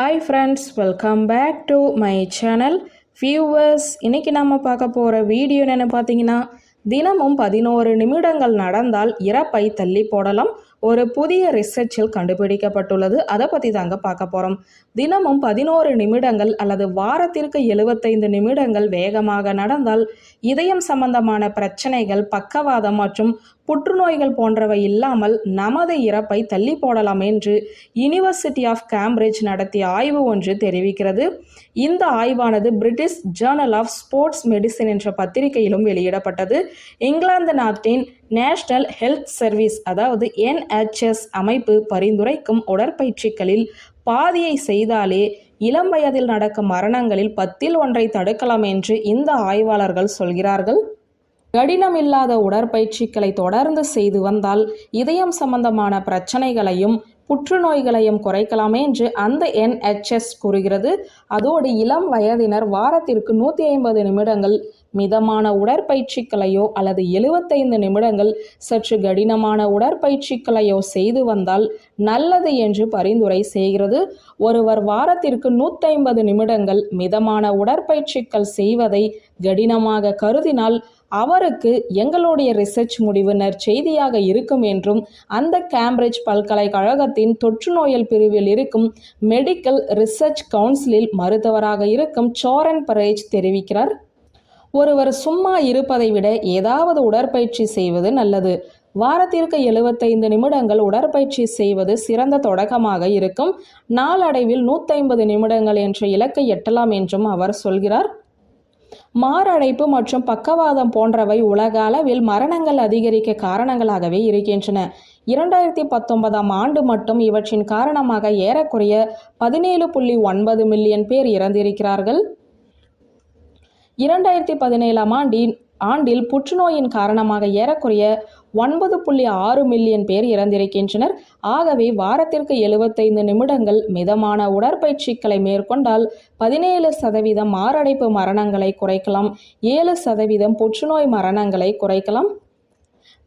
Hi friends welcome back to my channel viewers இன்றைக்கி நம்ம பார்க்க போகிற வீடியோ என்னென்னு பார்த்தீங்கன்னா தினமும் பதினோரு நிமிடங்கள் நடந்தால் இறப்பை தள்ளி போடலாம். ஒரு புதிய ரிசர்ச்சில் கண்டுபிடிக்கப்பட்டுள்ளது. அதை பற்றி தாங்க பார்க்க போகிறோம் தினமும் பதினோரு நிமிடங்கள் அல்லது வாரத்திற்கு எழுபத்தைந்து நிமிடங்கள் வேகமாக நடந்தால் இதயம் சம்பந்தமான பிரச்சனைகள் பக்கவாதம் மற்றும் புற்றுநோய்கள் போன்றவை இல்லாமல் நமது இறப்பை தள்ளி போடலாம் என்று யுனிவர்சிட்டி ஆஃப் கேம்பிரிட்ஜ் நடத்திய ஆய்வு ஒன்று தெரிவிக்கிறது. இந்த ஆய்வானது British journal of sports medicine என்ற பத்திரிகையிலும் வெளியிடப்பட்டது. இங்கிலாந்து நாட்டின் நேஷனல் ஹெல்த் சர்வீஸ் அதாவது என்ஹெச்எஸ் அமைப்பு பரிந்துரைக்கும் உடற்பயிற்சிகளில் பாதியை செய்தாலே இளம் வயதில் நடக்கும் மரணங்களில் பத்தில் ஒன்றை தடுக்கலாம் என்று இந்த ஆய்வாளர்கள் சொல்கிறார்கள். கடினமில்லாத உடற்பயிற்சிகளை தொடர்ந்து செய்து வந்தால் இதயம் சம்பந்தமான பிரச்சனைகளையும் புற்றுநோய்களையும் குறைக்கலாமே என்று அந்த என்ஹெச்எஸ் கூறுகிறது. அதோடு இளம் வயதினர் வாரத்திற்கு நூற்றி ஐம்பது நிமிடங்கள் மிதமான உடற்பயிற்சிகளையோ அல்லது எழுபத்தைந்து நிமிடங்கள் சற்று கடினமான உடற்பயிற்சிகளையோ செய்து வந்தால் நல்லது என்று பரிந்துரை செய்கிறது. ஒருவர் வாரத்திற்கு நூற்றி நிமிடங்கள் மிதமான உடற்பயிற்சிகள் செய்வதை கடினமாக கருதினால் அவருக்கு எங்களுடைய ரிசர்ச் முடிவு நற்செய்தியாக இருக்கும் என்றும் அந்த கேம்பிரிட்ஜ் பல்கலைக்கழகத்தின் தொற்று நோயல் பிரிவில் இருக்கும் மெடிக்கல் ரிசர்ச் கவுன்சிலில் மருத்துவராக இருக்கும் சோரன் பரேஜ் தெரிவிக்கிறார். ஒருவர் சும்மா இருப்பதை விட ஏதாவது உடற்பயிற்சி செய்வது நல்லது. வாரத்திற்கு எழுபத்தைந்து நிமிடங்கள் உடற்பயிற்சி செய்வது சிறந்த தொடக்கமாக இருக்கும். நாளடைவில் நூற்றி நிமிடங்கள் என்ற இலக்கை எட்டலாம் என்றும் அவர் சொல்கிறார். மாரடைப்பு மற்றும் பக்கவாதம் போன்றவை உலக அளவில் மரணங்கள் அதிகரிக்க காரணங்களாகவே இருக்கின்றன. இரண்டாயிரத்தி பத்தொன்பதாம் ஆண்டு மட்டும் இவற்றின் காரணமாக ஏறக்குறைய பதினேழு புள்ளி ஒன்பது மில்லியன் பேர் இறந்திருக்கிறார்கள். இரண்டாயிரத்தி பதினேழாம் ஆண்டின் ஆண்டில் புற்றுநோயின் காரணமாக ஏறக்குறைய ஒன்பது புள்ளி ஆறு மில்லியன் பேர் இறந்திருக்கின்றனர். ஆகவே வாரத்திற்கு எழுபத்தைந்து நிமிடங்கள் மிதமான உடற்பயிற்சிகளை மேற்கொண்டால் பதினேழு சதவீதம் மாரடைப்பு மரணங்களை குறைக்கலாம். ஏழு சதவீதம் புற்றுநோய் மரணங்களை குறைக்கலாம்.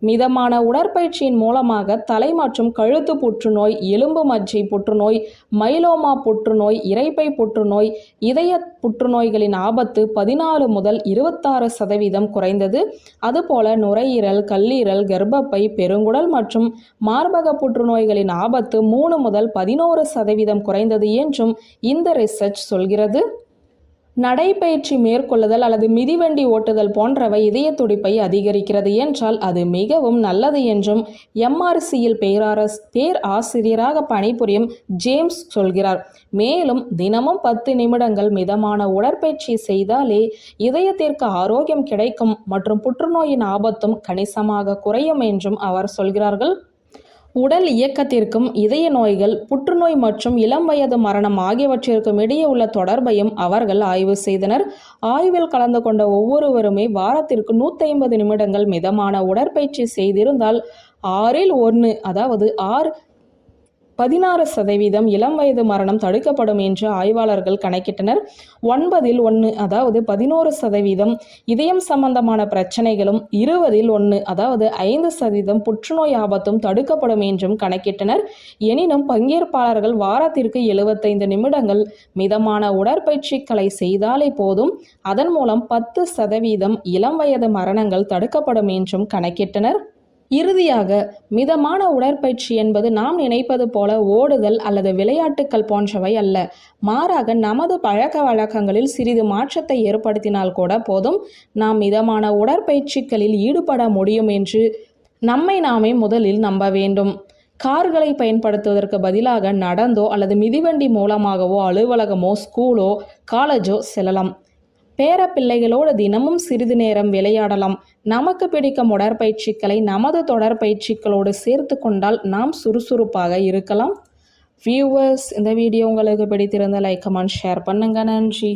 மிதமான உடற்பயிற்சியின் மூலமாக தலை மற்றும் கழுத்து புற்றுநோய் எலும்பு மஜ்ஜை புற்றுநோய் மைலோமா புற்றுநோய் இறைப்பை புற்றுநோய் இதய புற்றுநோய்களின் ஆபத்து பதினாலு முதல் இருபத்தாறு சதவீதம் குறைந்தது. அதுபோல நுரையீரல் கல்லீரல் கர்ப்பப்பை பெருங்குடல் மற்றும் மார்பக புற்றுநோய்களின் ஆபத்து மூணு முதல் பதினோரு சதவீதம் குறைந்தது என்றும் இந்த ரிசர்ச் சொல்கிறது. நடைபயிற்சி மேற்கொள்ளுதல் அல்லது மிதிவண்டி ஓட்டுதல் போன்றவை இதய துடிப்பை அதிகரிக்கிறது என்றால் அது மிகவும் நல்லது என்றும் எம்ஆர்சியில் பேராரஸ் பேர் ஆசிரியராக பணிபுரியும் ஜேம்ஸ் சொல்கிறார். மேலும் தினமும் பத்து நிமிடங்கள் மிதமான உடற்பயிற்சி செய்தாலே இதயத்திற்கு ஆரோக்கியம் கிடைக்கும் மற்றும் புற்றுநோயின் ஆபத்தும் கணிசமாக குறையும் என்றும் அவர் சொல்கிறார்கள். உடல் இயக்கத்திற்கும் இதய நோய்கள் புற்றுநோய் மற்றும் இளம் வயது மரணம் ஆகியவற்றிற்கும் இடையே உள்ள தொடர்பையும் அவர்கள் ஆய்வு செய்தனர். ஆய்வில் கலந்து கொண்ட ஒவ்வொருவருமே வாரத்திற்கு நூற்றி ஐம்பது நிமிடங்கள் மிதமான உடற்பயிற்சி செய்திருந்தால் ஆறில் ஒன்று அதாவது ஆறு பதினாறு சதவீதம் இளம் வயது மரணம் தடுக்கப்படும் என்று ஆய்வாளர்கள் கணக்கிட்டனர். ஒன்பதில் ஒன்று அதாவது பதினோரு சதவீதம் இதயம் சம்பந்தமான பிரச்சனைகளும் இருபதில் ஒன்று அதாவது ஐந்து சதவீதம் புற்றுநோய் ஆபத்தும் தடுக்கப்படும் என்றும் கணக்கிட்டனர். எனினும் பங்கேற்பாளர்கள் வாரத்திற்கு எழுபத்தைந்து நிமிடங்கள் மிதமான உடற்பயிற்சிகளை செய்தாலே போதும். அதன் மூலம் பத்து சதவீதம் இளம் வயது மரணங்கள் தடுக்கப்படும் என்றும் கணக்கிட்டனர். இறுதியாக மிதமான உடற்பயிற்சி என்பது நாம் நினைப்பது போல ஓடுதல் அல்லது விளையாட்டுக்கள் போன்றவை அல்ல. மாறாக நமது பழக்க வழக்கங்களில் சிறிது மாற்றத்தை ஏற்படுத்தினால் கூட போதும். நாம் மிதமான உடற்பயிற்சிகளில் ஈடுபட முடியும் என்று நம்மை நாமே முதலில் நம்ப வேண்டும். கார்களை பயன்படுத்துவதற்கு பதிலாக நடந்தோ அல்லது மிதிவண்டி மூலமாகவோ அலுவலகமோ ஸ்கூலோ காலேஜோ செல்லலாம். பேர பிள்ளைகளோடு தினமும் சிறிது நேரம் விளையாடலாம். நமக்கு பிடிக்கும் உடற்பயிற்சிகளை நமது தொடர்பயிற்சிகளோடு சேர்த்து கொண்டால் நாம் சுறுசுறுப்பாக இருக்கலாம். வியூவர்ஸ் இந்த வீடியோ உங்களுக்கு பிடித்திருந்த லைக் கமெண்ட் ஷேர் பண்ணுங்கள் நன்றி.